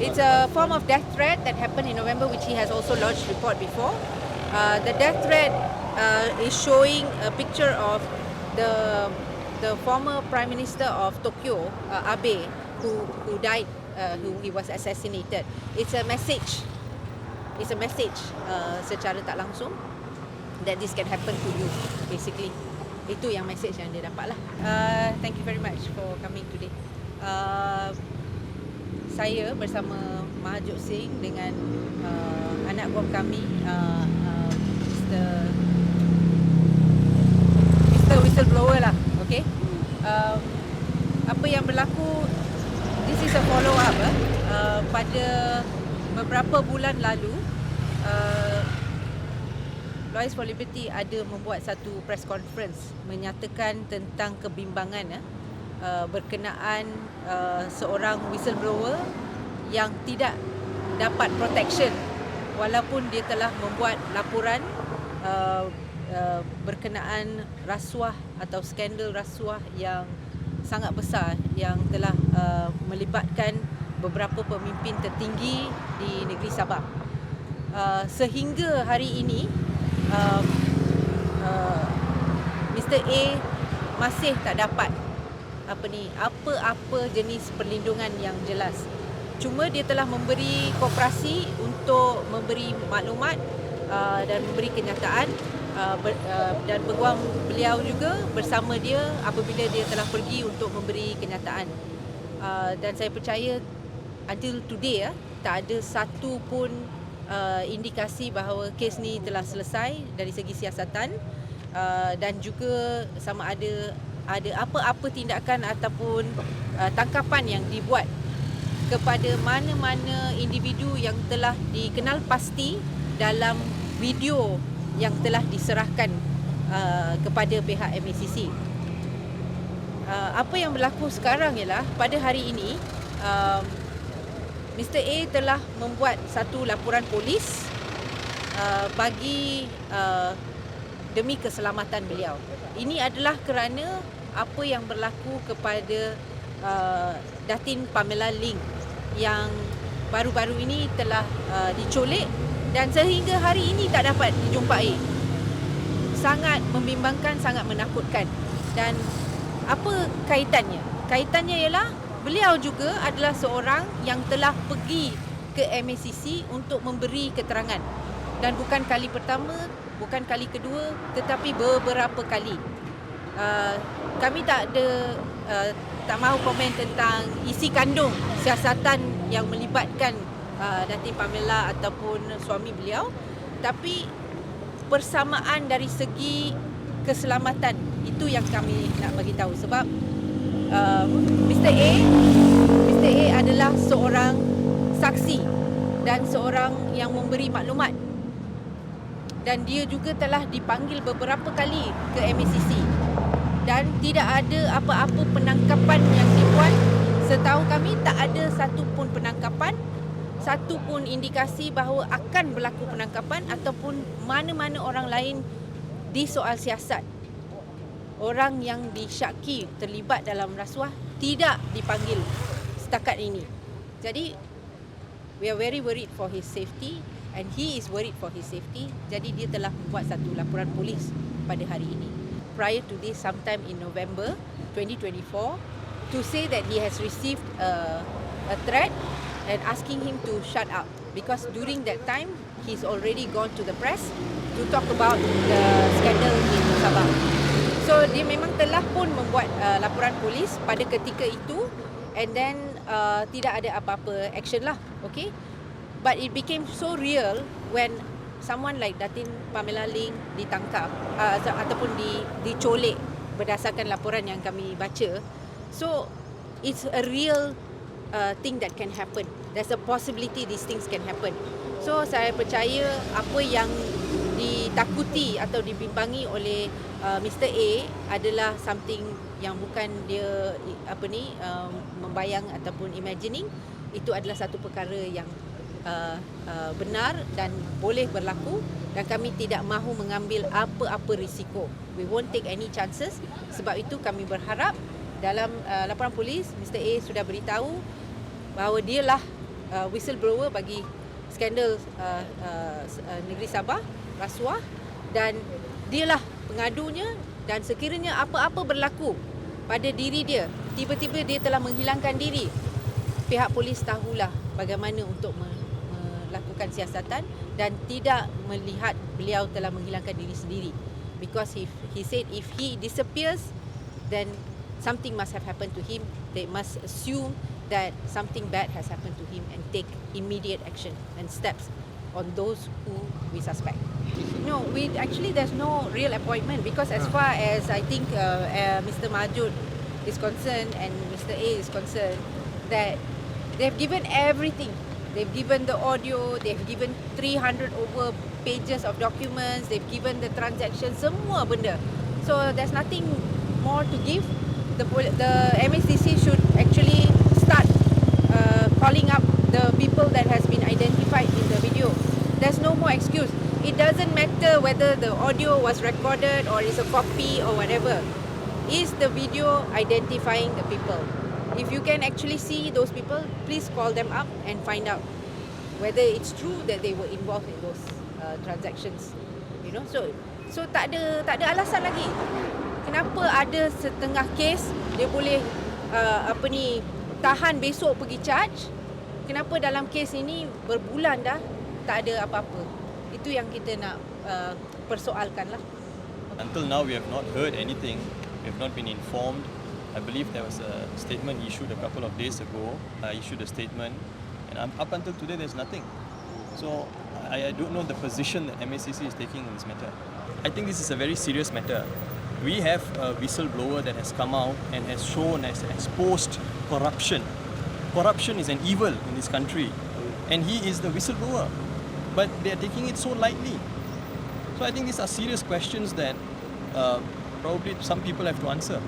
It's a form of death threat that happened in November, which he has also lodged report before. Uh, the death threat uh, is showing a picture of the the former Prime Minister of Tokyo, uh, Abe, who who died, uh, who he was assassinated. It's a message. It's a message uh, secara tak langsung that this can happen to you, basically. Itu yang message yang dia dapat lah. Uh, thank you very much for coming today. Uh, saya bersama Mahajuk Singh dengan uh, anak buah kami uh, uh, Mr. Mr. Whistleblower lah okay um, apa yang berlaku this is a follow up eh? uh, pada beberapa bulan lalu uh, Lawyers for Liberty ada membuat satu press conference menyatakan tentang kebimbangan eh, uh, berkenaan uh, seorang whistleblower yang tidak dapat protection walaupun dia telah membuat laporan uh, uh, berkenaan rasuah atau skandal rasuah yang sangat besar yang telah uh, melibatkan beberapa pemimpin tertinggi di negeri Sabah. Uh, sehingga hari ini um, uh, Mr A masih tak dapat apa ni apa-apa jenis perlindungan yang jelas. Cuma dia telah memberi kooperasi untuk memberi maklumat uh, dan memberi kenyataan uh, ber, uh, dan peguam beliau juga bersama dia apabila dia telah pergi untuk memberi kenyataan. Uh, dan saya percaya until today ya, tak ada satu pun uh, indikasi bahawa kes ni telah selesai dari segi siasatan uh, dan juga sama ada ada apa-apa tindakan ataupun uh, tangkapan yang dibuat kepada mana-mana individu yang telah dikenal pasti dalam video yang telah diserahkan uh, kepada pihak MACC. Uh, apa yang berlaku sekarang ialah pada hari ini uh, Mr A telah membuat satu laporan polis uh, bagi uh, demi keselamatan beliau. Ini adalah kerana apa yang berlaku kepada uh, Datin Pamela Ling yang baru-baru ini telah uh, diculik dan sehingga hari ini tak dapat dijumpai. Sangat membimbangkan, sangat menakutkan. Dan apa kaitannya? Kaitannya ialah beliau juga adalah seorang yang telah pergi ke MACC untuk memberi keterangan. Dan bukan kali pertama, bukan kali kedua, tetapi beberapa kali. Uh, kami tak ada uh, tak mahu komen tentang isi kandung siasatan yang melibatkan uh, Datin Pamela ataupun suami beliau. Tapi persamaan dari segi keselamatan itu yang kami nak bagi tahu sebab uh, Mr A Mr A adalah seorang saksi dan seorang yang memberi maklumat. Dan dia juga telah dipanggil beberapa kali ke MACC dan tidak ada apa-apa penangkapan yang dibuat. Setahu kami tak ada satu pun penangkapan satu pun indikasi bahawa akan berlaku penangkapan ataupun mana-mana orang lain di soal siasat. Orang yang disyaki terlibat dalam rasuah tidak dipanggil setakat ini. Jadi we are very worried for his safety and he is worried for his safety. Jadi dia telah membuat satu laporan polis pada hari ini prior to this sometime in November 2024 to say that he has received a, a threat and asking him to shut up because during that time he's already gone to the press to talk about the scandal in Sabah. So dia memang telah pun membuat uh, laporan polis pada ketika itu and then uh, tidak ada apa-apa action lah, okay? But it became so real when someone like Datin Pamela Ling ditangkap uh, ataupun di dicolek berdasarkan laporan yang kami baca. So it's a real uh, thing that can happen. There's a possibility these things can happen. So saya percaya apa yang ditakuti atau dibimbangi oleh uh, Mr A adalah something yang bukan dia apa ni um, membayang ataupun imagining itu adalah satu perkara yang uh, uh, benar dan boleh berlaku dan kami tidak mahu mengambil apa-apa risiko. We won't take any chances sebab itu kami berharap dalam uh, laporan polis Mr A sudah beritahu bahawa dialah uh, whistleblower bagi skandal uh, uh, uh, negeri Sabah rasuah dan dialah pengadunya dan sekiranya apa-apa berlaku pada diri dia tiba-tiba dia telah menghilangkan diri pihak polis tahulah bagaimana untuk melakukan siasatan dan tidak melihat beliau telah menghilangkan diri sendiri. Because he he said if he disappears then something must have happened to him. They must assume that something bad has happened to him and take immediate action and steps on those who we suspect. No we actually there's no real appointment because as far as i think uh, uh, mr majud is concerned and mr a is concerned that they've given everything they've given the audio they've given 300 over pages of documents they've given the transaction semua benda. So there's nothing more to give. The the MSCC should actually start uh, calling up the people that has been identified in the video. There's no more excuse. It doesn't matter whether the audio was recorded or is a copy or whatever. Is the video identifying the people if you can actually see those people please call them up and find out whether it's true that they were involved in those uh, transactions you know. So so tak ada tak ada alasan lagi. Kenapa ada setengah kes dia boleh uh, apa ni tahan besok pergi charge? Kenapa dalam kes ini berbulan dah tak ada apa-apa? Itu yang kita nak uh, persoalkan lah. Until now, we have not heard anything. We have not been informed. I believe there was a statement issued a couple of days ago. I issued a statement, and up until today, there's nothing. So I, I don't know the position that MACC is taking in this matter. I think this is a very serious matter. We have a whistleblower that has come out and has shown, has exposed corruption. Corruption is an evil in this country, and he is the whistleblower. But they are taking it so lightly. So I think these are serious questions that uh, probably some people have to answer.